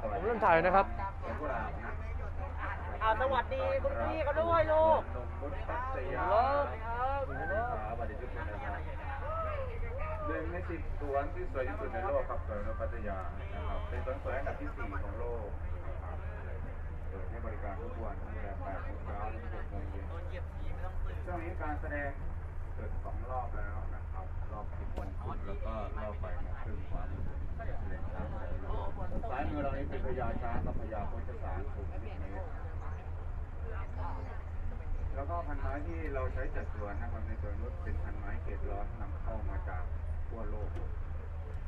ผมเริ่มถ่ายนะครับสวนกุหลาบนะอ่าสวัสดีคุณพี่เขาด้วยลูกนมบุตรปัตยาครับสวัสดีครับสวัสดีทุกคนนะครับหนึ่งในสิบสวนที่สวยที่สุดในโลกครับสวนนมปัตยานะครับเป็นสวนสวยอันดับที่สี่ของโลกนะครับเปิดให้บริการทุกวันตั้งแต่แปดโมงเช้าถึงหกโมงเย็นช่วงนี้การแสดงเกิดสองรอบแล้วนะครับ รอบสิบวันครึ่งแล้วก็รอบบ่ายโมงครึ่งความแสางแต่ละรอบซ้ายมือเรานี้เป็นพญาช้างกับพญาโคชสารสูงสิบเมตรแล้วก็พันไม้ที่เราใช้จัดสวนนะครับในสวนนุชเป็นพันไม้เกรดร้อนนำเข้ามาจากทั่วโลก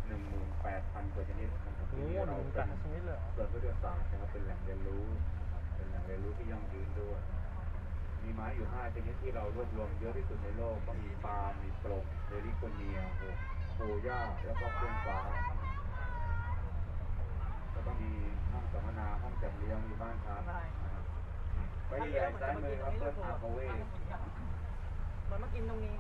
18,000กว่าชนิดนะครับโอ้ที่เราเป็นนชนิดเลยเรอสวนพุทธศาสตร์นะครับเป็นแหล่งเรียนรู้ เป็นแหล่งเรียนรู้ที่ยั่งยืนด้วย มีไม้อยู่5ชนิดที่เรารวบรวมเยอะที่สุดในโลกก็มีปาล์มมีปลงเดริโกเนียโฮโคย่าแล้วก็เฟื่องฟ้า แล้วก็มีห้องสัมมนาห้องจัดเลี้ยงมีบ้านพักนะครับไปใหญ่ซ้ายมือครับเพื่อนอาคาเวมันมากินตรงนี้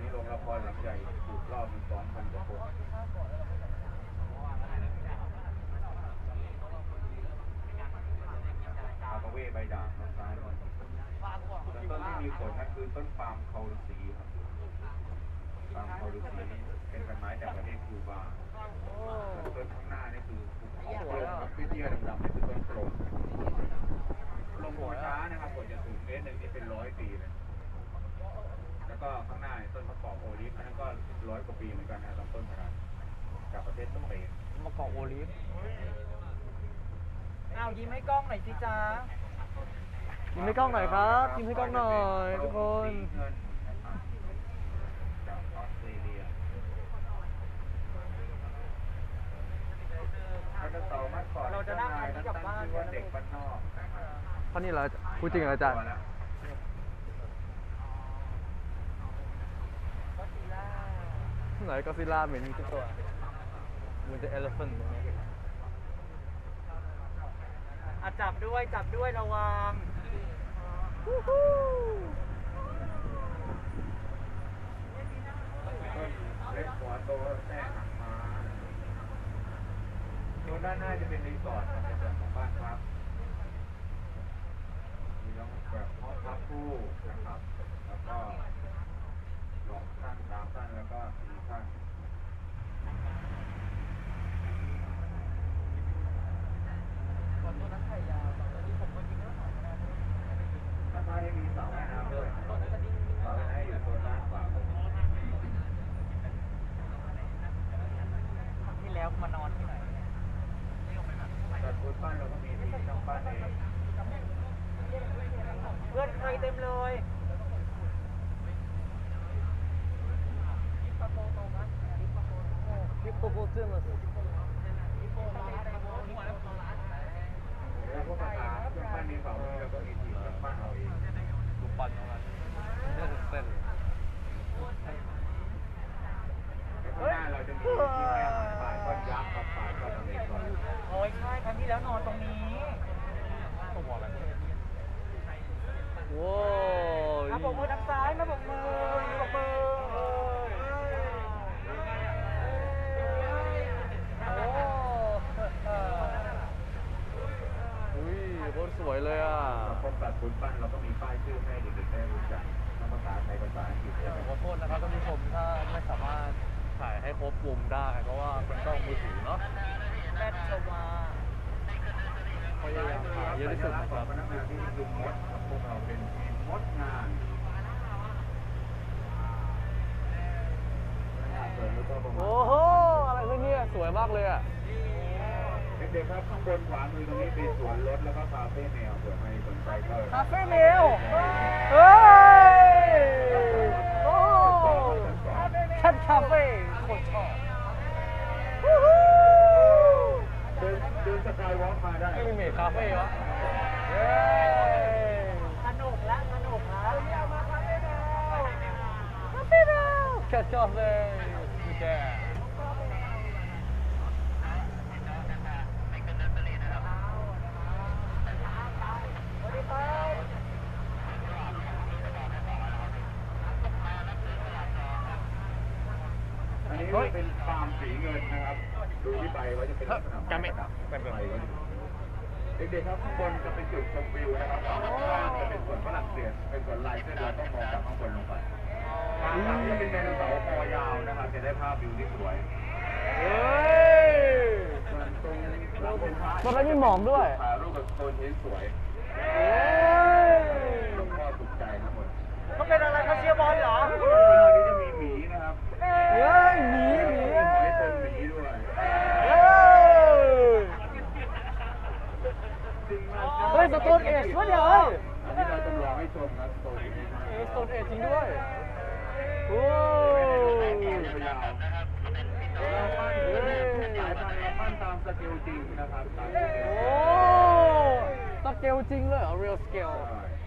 นี่โรงละครหลังใหญ่ถูกรอบมี2,000กว่าคนอาคาเวใบด่างครับซ้ายมือส่วนต้นที่มีผลนั่นคือต้นปาล์มเคาฤษีครับ ปาล์มเคาฤษีเป็นพันไม้จากประเทศคิวบาส่วนต้นข้างหน้านี่คือภูเขาโปร่งครับเตี้ยๆดำๆนี่คือต้นโปร่งลงหัวช้านะครับกว่าจะสูงเมตรหนึ่งนี่เป็นร้อยปีเลยแล้วก็ข้างหน้าเนี่ยต้นมะกอกโอลิฟอันนั้นก็ร้อยกว่าปีเหมือนกันนะลำต้นขนาดจากประเทศสเปนมะกอกโอลิฟอ้าวยิ้มให้กล้องหน่อยสิจ้ายิ้มให้กล้องหน่อยครับยิ้มให้กล้องหน่อยทุกคน สีเงินนะครับจากออสเตรเลียแล้วก็ เต่ามัดก่อนเราจะนั่งคันนี้กลับบ้านชื่อว่าเด็กบ้านนอกนะครับท่านี่เหรอพูดจริงเหรออาจารย์ตัวแล้วไหนก็ซิล่าเหม็นทุกตัวเหมันจะเอลเฟนต์อะจับด้วยจับด้วยระวังต้นเล็กหัวโตแท่หางม้า โซนด้านหน้าจะเป็นรีสอร์ทในส่วนของบ้านพักมีน้องแบบห้องพักคู่นะครับ แล้วก็สองท่านสามท่านแล้วก็สี่ท่านท่านท้ายยังมีเสาว่ายน้ำด้วยเสาว่ายน้ำอยู่โซนด้านขวามือ ครั้งที่แล้วมานอนที่ไหน จัดบนบ้านเราก็มีที่ช่างบ้านเอง เพื่อนใครเต็มเลย ฮิปโปโปเตมัส แล้วพวกภาษาช่างบ้านมีเสามีแล้วก็มีทีมช่างบ้านเอาเอง ลูกปั้นของมันเส้นเส้น ข้างหน้าเราจะมีที่ให้อาหารปลาก้อนยักษ์กับปลาก้อนอเมซอน โอ้ยใช่ครั้งที่ แล้วนอนตรงนี้ต้องบอกอะไรโว้ยมาบอกมือทางซ้ายมาบอกมือบอกมือโอ้อุ้ยโคตรสวยเลยอะพบกับคุณปั้นเราก็มีป้ายชื่อให้เด็กๆได้รู้จักภาษาไทยภาษาอังกฤษอยากขอโทษนะครับท่านผู้ชมถ้าไม่สามารถถ่ายให้ครบวงได้เพราะว่าเป็นกล้องมือถือเนาะแรดชวา พยายามถ่ายเยอะที่สุดนะคขอรังบพนักงานที่คือมดครับพวกเราเป็นทีมมดงานพนักงานเปิดแล้วก็ประมาณโอ้โห อะไรขึ้นเนี่ยสวยมากเลยอะเด็กๆครับข้างบนขวามือตรงนี้เป็นสวนรถแล้วก็คาเฟ่แมวเผื่อใครสนใจก็คาเฟ่เมลเฮ้ยโอ้ชัดคาเฟ่โคตรชอบเดินเดินสกายวอล์กมา ได้ไม่มีเมดคาเฟ่วะเย้สนุกละสนุกละเอามาคาเฟ่เมลคาเฟ่แล้วแค่ชอบเลยพี่แกสวัสดีครับอันนี้เฮ้ยจะเป็นฟาร์มสีเงินนะครับ ดูที่ใบว่าจะเป็นลักษณะกันไหมประดับใบก็จะ เด็กๆครับข้างบนจะเป็นจุดชมวิวนะครับข้างล่างจะเป็นสวนฝรั่งเศสเป็นสวนลายเส้นเราต้องมองจากข้างบนลงไปข้างหลังจะเป็นไดโนเสาร์คอยาวนะครับจะได้ภาพวิวที่สวยเฮ้ยส่วนตรงหลังองค์พระตอนนั้นมีหมอกด้วยถ่ายรูปกับโซนเฮนสวยเฮ้ยหลวงพ่อสุขใจทั้งหมดเขาเป็นอะไรเขาเชียร์บอลเหรอข้างล่างนี้จะมีหมีนะครับเฮ้ยหมีหมี มีหอยเป็นหมีด้วย เฮ้ย จริงมาก เฮ้ยสโตนเอจวะเนี่ยเฮ้ยอันนี้เราจำลองให้ชมครับสโตนเอจเอสโตนเอจจริงด้วย โอ้ยาวนะครับเราปั้นสายพันธุ์เราปั้นตามสเกลจริงนะครับตามสเกลโอ้สเกลจริงเลยเหรอ real scale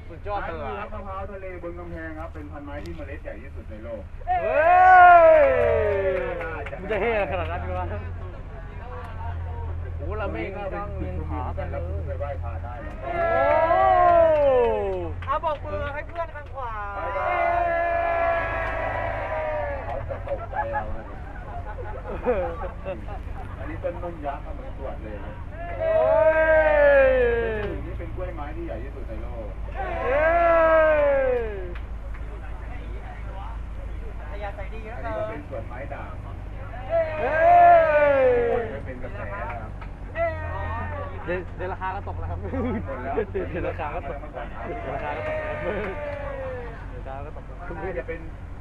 สุดยอดซ้ายเลมือยครับมะพร้าวทะเลบนกำแพงครับ เป็นพันไม้ที่เมล็ดใหญ่ที่สุดในโลก เฮ้ยมันจะเท่ขนาดนั้นวะ โอ้เราไม่งตั้งเงินผากันเลแล้วยไปไหว้พระได้นะโอ้เอาบอกมือให้เพื่อนข้างขวาเขาจะตกใจเราเลยอันนี้ต้นนุ่มยักษ์ครับเหมือนสวดเลยนะโอ้ยนี่เป็นกล้วยไม้ที่ใหญ่ที่สุดในโลก เฮ้ย พยาใส่ดีเย อั อะ น เล นี้ก็เป็ ย นสวนไม้ด่าง เฮ้ย ไม่เป็นกระแสนะครับ เดี๋ยวเดี๋ยวราคาก็ตกแล้วครับ หมดแล้ว เดี๋ยว ราคาก็ตกราคาก็ตกเดี๋ยราคาก็ตกคุณพี่จะเป็น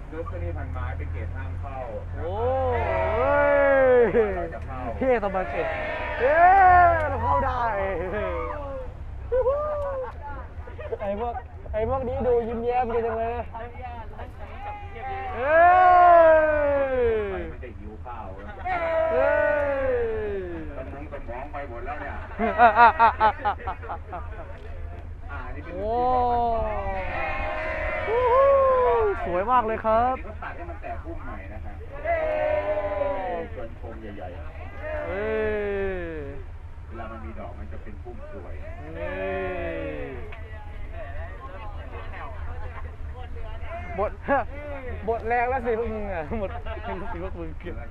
เนื้อนี่พันไม้เป็นเกรดห้ามเข้า โอ้ยเท่สบายเสร็จเฮ้ยเราเข้าได้ไอ้พวกไอ้พวกนี้ดูยิ้มแย้มกันจังเลยเฮ้ โอ้โหสวยมากเลยครับก็ตัดให้มันแตกพุ่มใหม่นะครับชวนชมใหญ่ๆเวลามันมีดอกมันจะเป็นพุ่มสวยบทบทแรงแล้วสิพวกมึงอะหมดสิพวกมึงเกือบแล้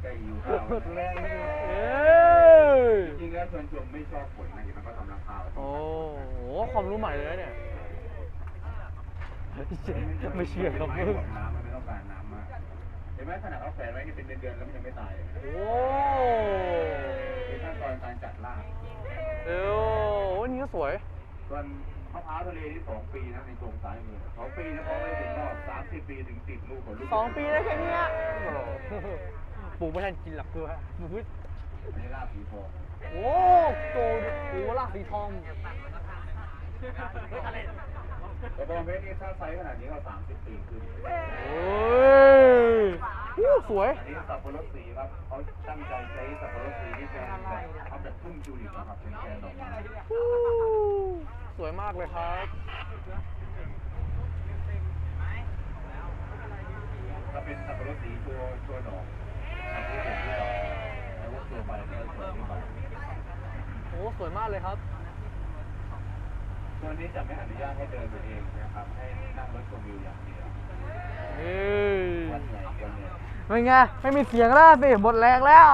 วหมดแรงแล้วเอ้ ยจริงๆแล้วชวนชมไม่ชอบฝนนะเห็นมันก็ทำราคาโอ้โหความรู้ใหม่เลยนะเนี่ย ไม่เชื่อครับไม่มึงหวงน้ำมันไม่ต้องการน้ำมากเห็นไหมขนาดเขาแฝงไว้นี่เป็นเดือนๆแล้วมันยังไม่ตายเลยโอ้มีขั้นตอนการจัดรากเอวนี่ก็สวย ส่วนมะพร้าวทะเลนี่สองปีนะในโครงซ้ายมือสองปีนะพอไปถึงก็สามสิบปีถึงติดลูกผลลูกสองปีได้แค่เนี้ยปลูกไม่ทันกินหลักเกลือพืช อันนี้ลาบสีทองโอ้โตดิโอ้ลากสีทองแต่บอลเพชรนี่ถ้าไซส์ขนาดนี้ก็สามสิบปีขึ้นโอ้ยอู้สวย อันนี้สับปะรดสีครับเขาตั้งใจใช้สับปะรดสีที่เป็นแบบทำแบบพุ่มจูลิปนะครับเป็นแกนดอกไม้สวยมากเลยครับถ้าเป็นสับปะรดสีตัวตัวดอกทำที่เป็นที่ดอกแล้วก็ตัวใบก็สวยที่ใบ โอ้สวยมากเลยครับ ตัวนี้จะไม่อนุญาตให้เดินไปเองนะครับ ให้นั่งรถชมวิวอย่างเดียวเฮ้ยวันไหนวันเนี้ยเป็นไง ไม่มีเสียงแล้วสิหมดแรงแล้ว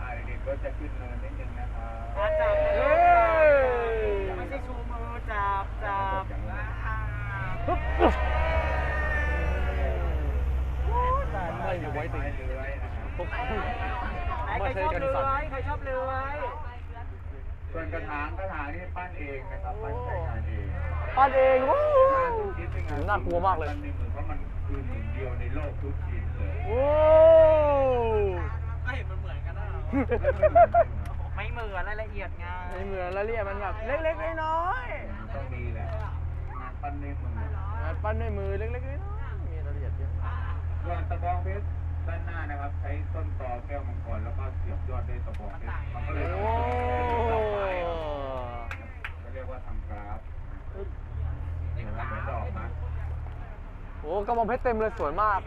อ่าเด็กๆก็จะขึ้นเนินนิดนึงนะครับ อาจับ เฮ้ย ไม่ใช่ชูมือจับจับ ปึ๊บไม่อยู่ไว้ติ ไม้เลื้อยนะครับ ปุ๊บ ใคร ไม่ ช ใช่ อบ กัน เลื้ สั่น อยใครชอบเลื้อย ส่วนกระถางกระถางนี่ปั้นเองนะครับ ปั้นใช้งานเอง ปั้นเองวู้ งานทุกชิ้ นเป็นงานน่ากลัวมากเลยปั้นในมือเพราะมันคือหนึ่งเดียวในโลกทุกชิ้นเลยโอ้ไม่เห็นมันเหมือนกันนะไม่เหมือนไม่เหมือนไม่เหมือนรายละเอียดไงไม่เหมือนละเรียดมันแบบเล็กๆน้อยมันต้องมีแหละงานปั้นในมือๆงานปั้นด้วยมือเล็กๆน้อยๆมีรายละเอียดเยอะส่วนตะบองเพชรด้านหน้านะครับใช้ต้นตอแก้วมังกรแล้วก็เสียบยอดด้วยตะบองเพชรมันก็เลยโอ้ทำให้เป็นดอกไม้เขาเรียกว่าทำกราฟเห็นไหมเหมือนดอกนะ โหกระบองเพชรเต็มเลยสวยมาก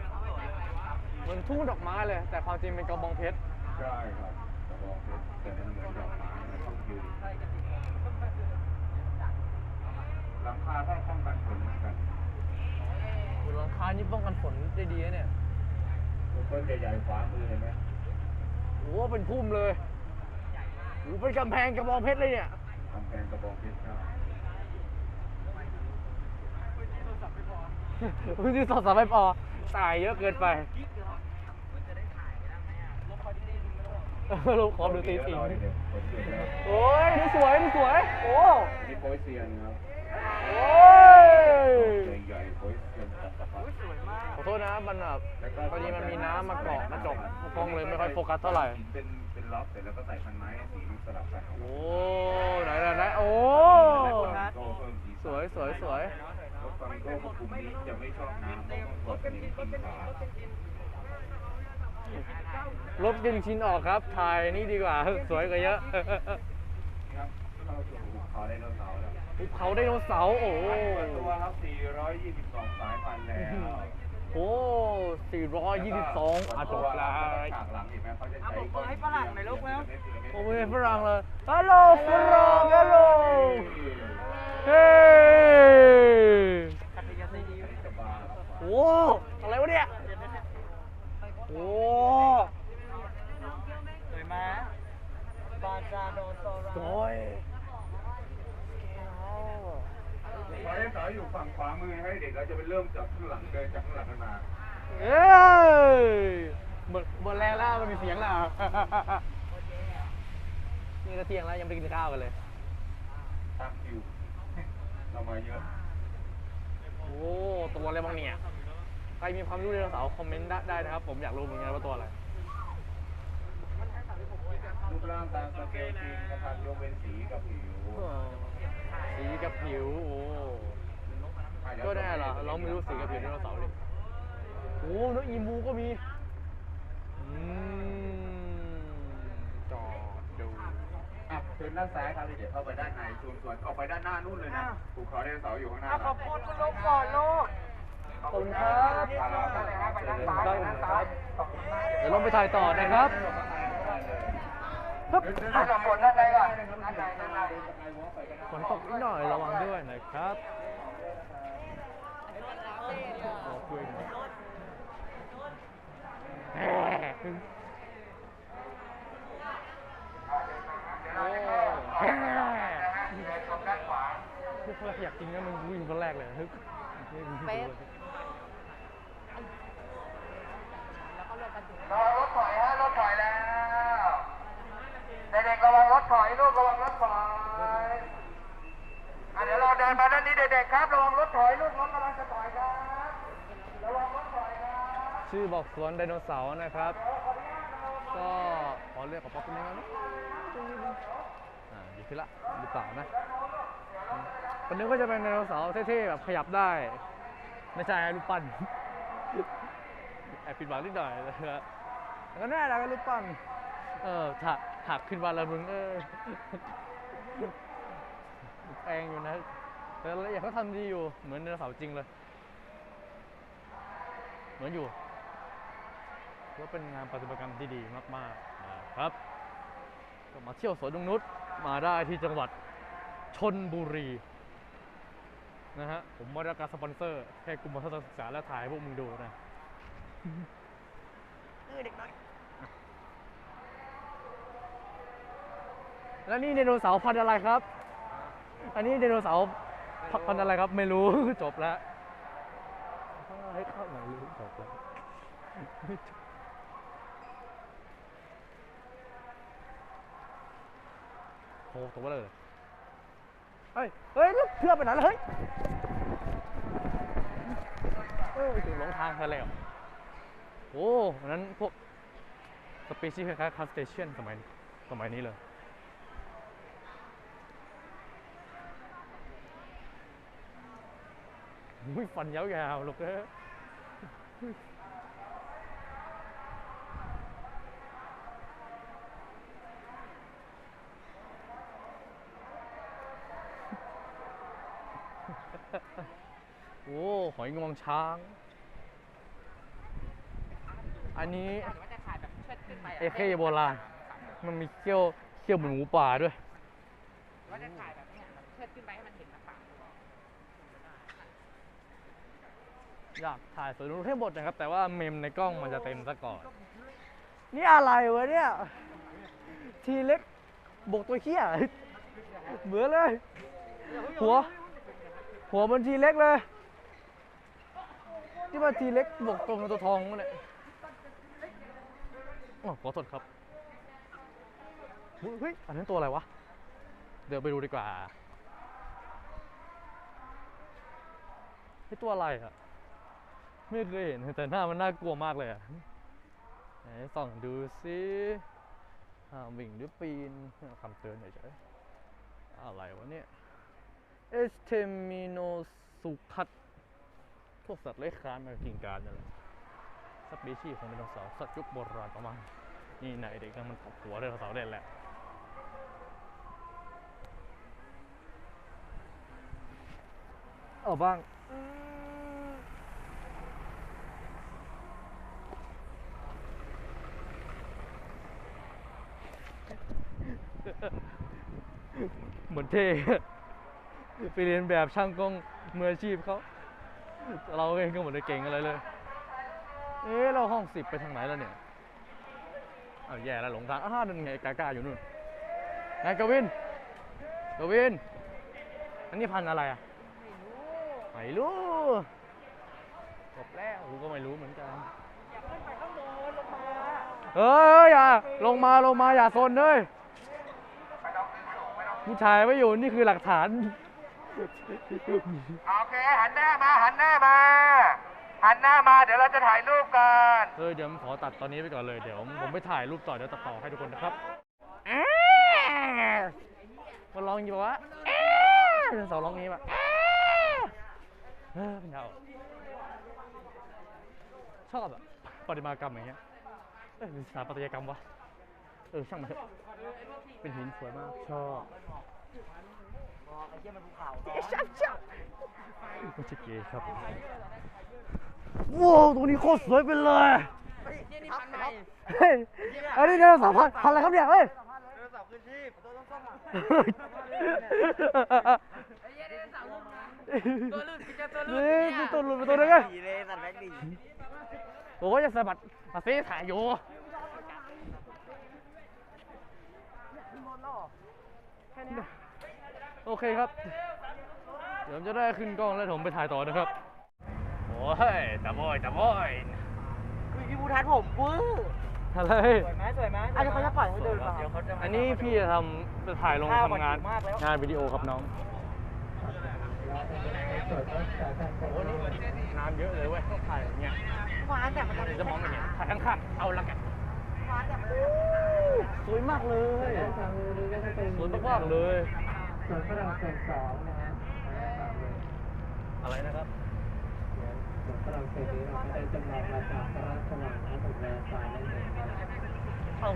เหมือนทุ่งดอกไม้เลย แต่ความจริงเป็นกระบองเพชรใช่ครับตะบองเพชรแต่มันเหมือนดอกไม้มันต้องยืนหลังคาก็ป้องกันฝนเหมือนกันบนหลังคานี่ป้องกันฝนได้ดีนะเนี่ยต้นใหญ่ๆขวามือเห็นไหมโอ้โหเป็นพุ่มเลยโอ้โหเป็นกำแพงกระบองเพชรเลยเนี่ยกำแพงกระบองเพชรครับ พื้นที่สอดสามไม่พอตายเยอะเกินไปลูกขอดูตีสิงเดี๋ยวผมดูแล้วโอ้ยดูสวยดูสวย โอ้นี่โป๊ยเซียนครับ โอ้ยใหญ่ๆโป๊ยเซียนตัดตะพัดขอโทษนะมันแบบแล้วก็พอดีมันมีน้ำมาเกาะกระจกกล้องเลยไม่ค่อยโฟกัสเท่าไหร่ เป็นเป็นล็อกเสร็จแล้วก็ใส่พันไม้ให้สีมันสลับกันโอ้ ไหนไหนไหนโอ้โก้เพิ่มสีสวยสวยสวย รถฟังโก้กับกลุ่มนี้จะไม่ชอบน้ำต้องกดหนึ่งทีขารถดึงชิ้นออกครับ ถ่ายนี่ดีกว่า สวยกว่าเยอะครับเข้าสู่ภูเขาไดโนเสาร์แล้ว ภูเขาไดโนเสาร์โอ้เปิดตัวครับ 422 สายพันธุ์แล้วโห422อาจบแล้วฉากหลังเห็นไหมเขาจะใช้เอาให้ฝรั่งหน่อยลูกแล้วโอ้ยฝรั่งเลยฮัลโหลฝรั่งฮัลโหลเฮ้ ขัตยาสี อันนี้จะบา ร์โอ้อะไรวะเนี่ยโอ้สวยไหมบาจาโดโซราโอ้ยพอได้สาวอยู่ฝั่งขวามือให้เด็กเราจะไปเริ่มจากข้างหลังเดินจากข้างหลังกันมาเอ้ยหมดหมดแรงแล้วมันมีเสียงแล้วนี่ก็เที่ยงแล้วยังไม่ได้กินข้าวกันเลยตั้งคิวเรามาเยอะ โอ้ ตัวอะไรบ้างเนี่ย ใครมีความรู้ไดโนเสาร์คอมเมนต์ได้ได้นะครับ ผมอยากรู้เหมือนกันว่าตัวอะไร รูปร่างตามสเกลจริงนะครับยกเว้นสีกับผิวสีกับผิว โอ้ ก็ได้เหรอเราไม่รู้สีกับผิวไดโนเสาร์ดิโอ้นกอีมูก็มีอืมจอดดูอะเชิญด้านซ้ายครับเดี๋ยวเข้าไปด้านในส่วนส่วนออกไปด้านหน้านู่นเลยนะภูเขาไดโนเสาร์อยู่ข้างหน้าอะขเราอบคุณคุณลูกก่อนลูก ขอบคุณครับเดี๋ยวลงไปถ่ายต่อนะครับฮึบด้านบฝนตกนิดหน่อยระวังด้วยนะครับอบคุณแหมโอ้แหมคือพออยากกินก็มันวิ่งคนแรกเลยฮึบเป๊ะระวังรถถอยฮะรถถอยแล้วเด็กๆระวังรถถอยลูกระวังรถถอยอะเดี๋ยวเราเดินมาด้านนี้เด็ กๆครับ ระวังรถถอยลูกรถกำลังจะถอยครับ ระวังรถถอยครับ ชื่อบอกสวนไดโนเสาร์นะครับ ก็ขอเรียกขอป๊อปเป็นยังไงนะอ่าดีขึ้นละหรือเปล่านะอืมคนนึงก็จะเป็นไดโนเสาร์เท่ๆแบบขยับได้ ไม่ใช่รูปปั้นแอบปิดบังนิดหน่อยนะครับแล้วก็น่ารักกับรูปปั้นเออถักถักขึ้นมาแล้วมึงเออแองอยู่นะ แต่ละอย่างเขาทำดีอยู่ เหมือนไดโนเสาร์จริงเลย เหมือนอยู่ว่าเป็นงานปฏิบัติกรรมที่ดีมากๆนะครับ ก็มาเที่ยวสวนนงนุษย์มาได้ที่จังหวัดชนบุรีนะฮะ ผมไม่ได้รับการสปอนเซอร์ แค่กลุ่มวัฒนศึกษาและถ่ายให้พวกมึงดูนะแล้วนี่ไดโนเสาร์พันธุ์อะไรครับ อันนี้ไดโนเสาร์ พันธุ์อะไรครับไม่รู้จบแล้วให้เข้ามารู้จบแล้วโอ้ตัวเบลอเลยเฮ้ยเฮ้ยลูกเพื่อนไปไหนแล้วเฮ้ยเอ้ยถึงหลงทางซะแล้วโอ้วันนั้นพวกสปีชีส์คล้ายๆคาสเตเชียนสมัยสมัยนี้เลย อุ้ยฟันยาวๆลูกเอ้ยโอ้หอยงวงช้าง อันนี้เอเคโบราณมันมีเขี้ยวเขี้ยวเหมือนหมูป่าด้วยว่าจะถ่ายแบบนี้เชิดขึ้นไปให้มันเห็นหน้าผาก อยากถ่ายสวนนุกให้หมดนะครับ แต่ว่าเมมในกล้องมันจะเต็มซะก่อน นี่อะไรวะเนี่ย ทีเล็กบกตัวเขี้ยเหมือนเลย หัว หัวมันทีเล็กเลย ที่ว่าทีเล็กบกตัวเงินตัวทองมันเนี่ยอ๋อขอโทษครับเฮ้ยอันนั้นตัวอะไรวะ เดี๋ยวไปดูดีกว่านี่ตัวอะไรอะ ไม่เคยเห็นแต่หน้ามันน่ากลัวมากเลยอะไหนส่องดูสิห้ามวิ่งหรือปีนคำเตือนเฉยๆอะไรวะเนี่ยเอสเทมิโนสุคัตพวกสัตว์เลื้อยคลานมากิ่งการนั่นแหละสปีชีของไดโนเสาร์สัตว์ยุคโบราณประมาณนี่นายเด็กนั่นมันตบหัวไดโนเสาร์เล่นแหละเอาบ้าง เหมือนเท่ไปเรียนแบบช่างกล้องมืออาชีพเขาเราเองก็เหมือนจะเก่งอะไรเลย เอ๊ะเราห้องสิบไปทางไหนแล้วเนี่ยเอาวแย่แล้วหลงทางอ้าวนั่นไงกากาอยู่นู่นนายกวินกวิน อันนี้พันธุ์อะไรอะไม่รู้จบแล้วกูก็ไม่รู้เหมือนกันอยากขึ้นไปข้างบนลงมาเอ้ยอย่าลงมาลงมาอย่าโซนเลย ผู้ชายไม่อยู่นี่คือหลักฐาน โอเค หันหน้ามา หันหน้ามา หันหน้ามา เดี๋ยวเราจะถ่ายรูปกันเออเดี๋ยวผมขอตัดตอนนี้ไปก่อนเลยเดี๋ยวผมไปถ่ายรูปต่อเดี๋ยวตัดต่อให้ทุกคนนะครับมันร้องอย่างนี้ปะวะเป็นเสาร้องอย่างนี้ปะเออเป็นเงาชอบอะปฏิมากรรมอย่างเงี้ยเออเป็นสถาปัตยกรรมวะ เออช่างมันเถอะเป็นหินสวยมากชอบไอ้เหี้ยมันภูเขาชับชับไม่ใช่เกย์ครับว้าวตรงนี้โคตรสวยไปเลยเฮ้ยนี่พันไหนเฮ้ยอันนี้เนี่ยสามพันพันอะไรครับเนี่ยเฮ้ยเรือสาวขึ้นชีพตัวต้องส้มอะไอ้เหี้ยนี่สาวลุ่นนะตัวลุ่นพี่จะตัวลุ่นเฮ้ยตัวหลุดไปตัวนึงไงดีเลยสัตว์แบงค์ดีโอ้ยจะสะบัดมาซีถ่ายอยู่ โอเคครับ เดี๋ยวผมจะได้ขึ้นกล้องแล้วผมไปถ่ายต่อนะครับ โอ้ยตาบอยตาบอยอุ้ยพี่ภูทัศน์ผมปื้ออะไรสวยไหมสวยไหมอันนี้เขาจะปล่อยให้เดินเปล่าอันนี้พี่จะทำจะถ่ายลงข้าวทำงานมันหิวมากแล้วงานวิดีโอครับน้องโอ้นี่น้ำเยอะเลยเว้ยต้องถ่ายอย่างเงี้ยหวานแต่มันจะเดี๋ยวจะมองไม่เห็นถ่ายข้างๆเอาละกัน สวยมากเลย สวยมากๆเลย ส่วนฝรั่งเศสสองนะฮะอะไรนะครับส่วนฝรั่งเศสนี้เราก็ได้จำลองมาจากพระราชวังนะผมแรงฝ่ายนั่นเองครับฟัง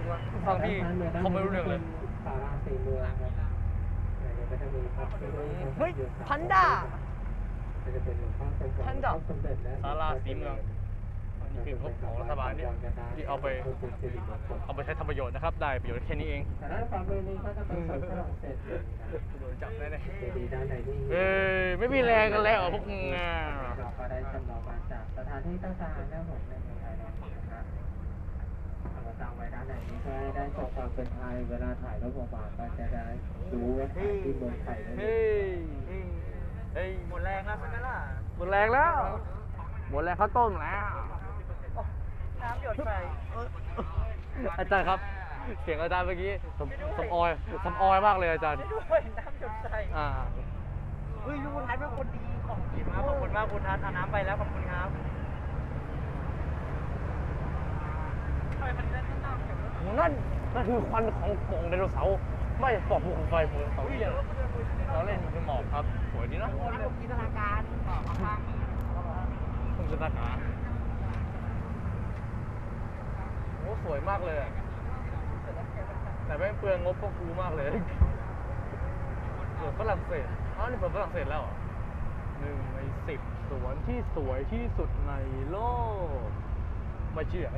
ฟังพี่เขาไม่รู้เรื่องเลยสาราสีเมืองครับเดี๋ยวก็จะมีพระพุทธรูปเฮ้ยพันด้าก็จะเป็นหลวงพ่อทรงหล่อพันดาหลวงพ่อสมเด็จและศาลาสีเมืองอันนี้ คือของของรัฐบาลเนี่ยที่เอาไปเอาไปใช้ทำประโยชน์นะครับ ได้ประโยชน์แค่นี้เองแต่ด้านฝ่ามือนี้ก็จะเป็นส่วนฝรั่งเศสเองครับโดนจับแน่เจดีย์ด้านในนี่ๆเอ้ยไม่มีแรงกันแล้วเหรอพวกงาเราก็ได้จำลองมาจากสถานที่ต่างๆนะผมในเมืองไทยเรานะครับเอามาตั้งไว้ด้านในนี้เพื่อให้ได้โชว์ความเป็นไทยเวลาถ่ายรูปออกมาก็จะได้รู้ว่าถ่ายที่เมืองไทยนั่นเอเฮ้งยเฮ้ยหมดแรงแล้วใช่ไหมล่ะหมดแรงแล้วหมดแรงข้าวต้มแล้ว น้ำหยดใส่อาจารย์ครับ เสียงอาจารย์เมื่อกี้สมสมออยสมออยมากเลยอาจารย์ด้วยน้ำหยดใส่อ่า เฮ้ยลูกคุณทัศน์เป็นคนดีของจริงมากขอบคุณมากคุณทัศน์เอาน้ำไปแล้วขอบคุณครับทำไมมันเล่นน้ำเก็บไว้นั่นนั่นคือควันของปล่องไดโนเสาร์ไม่ปล่องภูเขาไฟภูเขาเสาเหียเราเล่นมันคือหมอกครับ สวยดีนะคนผมจินตนาการต่อข้างคุณจินตนาการโอ้สวยมากเลยอะแต่ไม่งเปลืองงบพวกกูมากเลยเปิดฝรั่งเศสอ้าวนี่เปิดฝรั่งเศสแล้วเหรอหนึ่งในสิบสวนที่สวยที่สุดในโลกไม่เชื่อ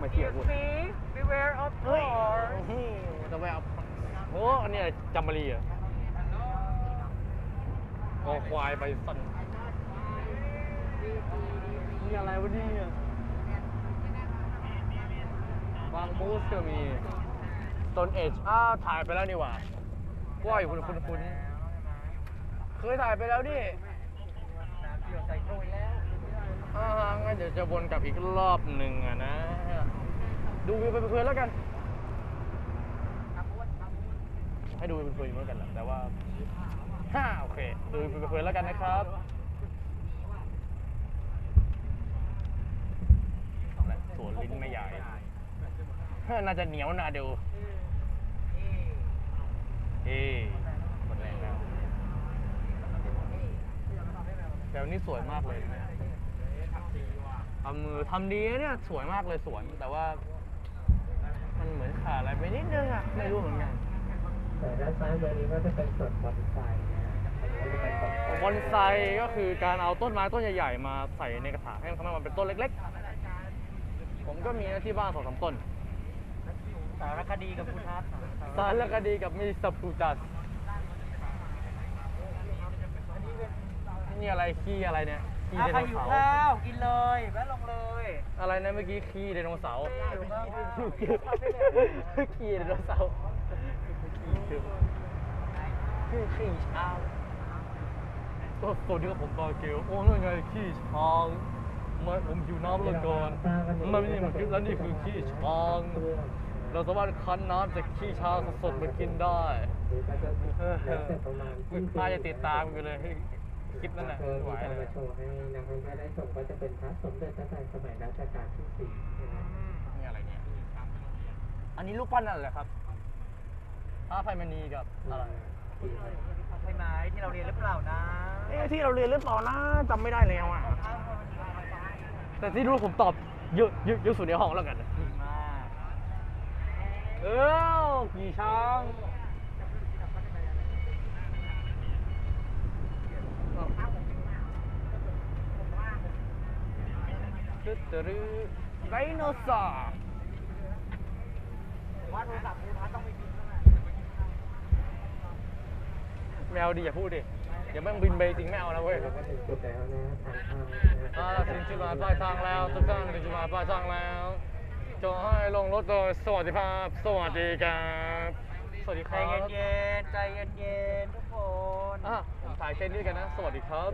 ไม่เชื่อพูดสี beware of เฮ้ย door จะไปเอาโอ้อันนี้อะไรจำมารีเหรอะคอควายไปสั่นนี่อะไรวะเนี่ย บางบูสก็มี Stone Age อ้าวถ่ายไปแล้วนี่หว่าว่าอยู่คุณคุณคุณเคยถ่ายไปแล้วดิอ่างั้นเดี๋ยวจะวนกลับอีกรอบหนึ่งอะนะ ดูวิวไปเพลินแล้วกัน ให้ดูเป็นเพลินๆเหมือนกันแหละแต่ว่าฮ่าโอเค ดูเป็นเพลินๆแล้วกันนะครับสวนลิ้นไม่ใหญ่ น่าจะเหนียวน่าดูเอ๊หมดแรงแล้วแต่วันนี้สวยมากเลยนะทำมือทำดีนะเนี่ยสวยมากเลยสวนแต่ว่า มันเหมือนขาดอะไรไปนิดนึงอะไม่รู้เหมือนกันแต่ด้านซ้ายมือนี้ก็จะเป็นส่วนบอนไซนะอันนี้ก็จะเป็นบอนไซบอนไซก็คือการเอาต้นไม้ต้นใหญ่ๆมาใส่ในกระถางให้มันทำให้มันเป็นต้นเล็ก ๆ ผมก็มีนะที่บ้านสองสามต้นสารคดีกับคุณทัศน์สารคดีกับมิสเตอร์พูตัสนี่อะไรขี้อะไรเนี่ยขี้อะไดใครโนอยู่เสาร์ข้าวกินเลยแวะลงเลย อะไรนะเมื่อกี้ขี้ไดโนเสาร์หิวข้าวขี้ไดโนเสาร์ขี้ขี้ช้างก็สวัสดีครับผมบอยเกลโอ้นั่นไงขี้ช้างมันผมอยู่น้ำเหลือเกินมันไม่ใช่มันคือแล้วนี่คือขี้ช้าง เราสามารถคั้นน้ำจากขี้ช้างสดๆมากินได้นี้ก็จะแล้วเสร็จประมาณมึงน่าจะติดตามกันเลยให้คลิปนั่นแหละเออไหวมีการเลมายโชว์ให้นักท่องเที่ยวได้ชมก็จะเป็นพระสมเด็จพระจันทร์สมัยรัชกาลที่สี่นะนี่อะไรเนี่ย อันนี้ลูกปั้นนั่นแหละครับพระอภัยมณีกับอะไรปีใหม่ใช่ไหมที่เราเรียนหรือเปล่านะเอ๊ะที่เราเรียนเรื่องต่อนะจำไม่ได้แล้วอะแต่ที่รู้ผมตอบเยอะเยอะเยอะสุดในห้องแล้วกันดีมาก เออขี่ช้างตึ๊ดตึ๊ดไดโนเสาร์ว่าโทรศัพท์คุณทัศน์ต้องมีบินแล้วแหละแมวดีอย่าพูดดิเดี๋ยวแม่งบินไปจริงไม่เอานะเว้ยเราก็ถึงจุดแล้วนะทางเข้านะอ่าถึงจุดหมายปลายทางแล้วทุกท่านถึงจุดหมายปลายทางแล้ว จงให้ลงรถโดยสวัสดิภาพ สวัสดีครับ สวัสดีคใจรับเย็นๆ ใจเย็นๆ ทุกคน อะผมถ่ายแค่นี้กันนะ สวัสดีครับ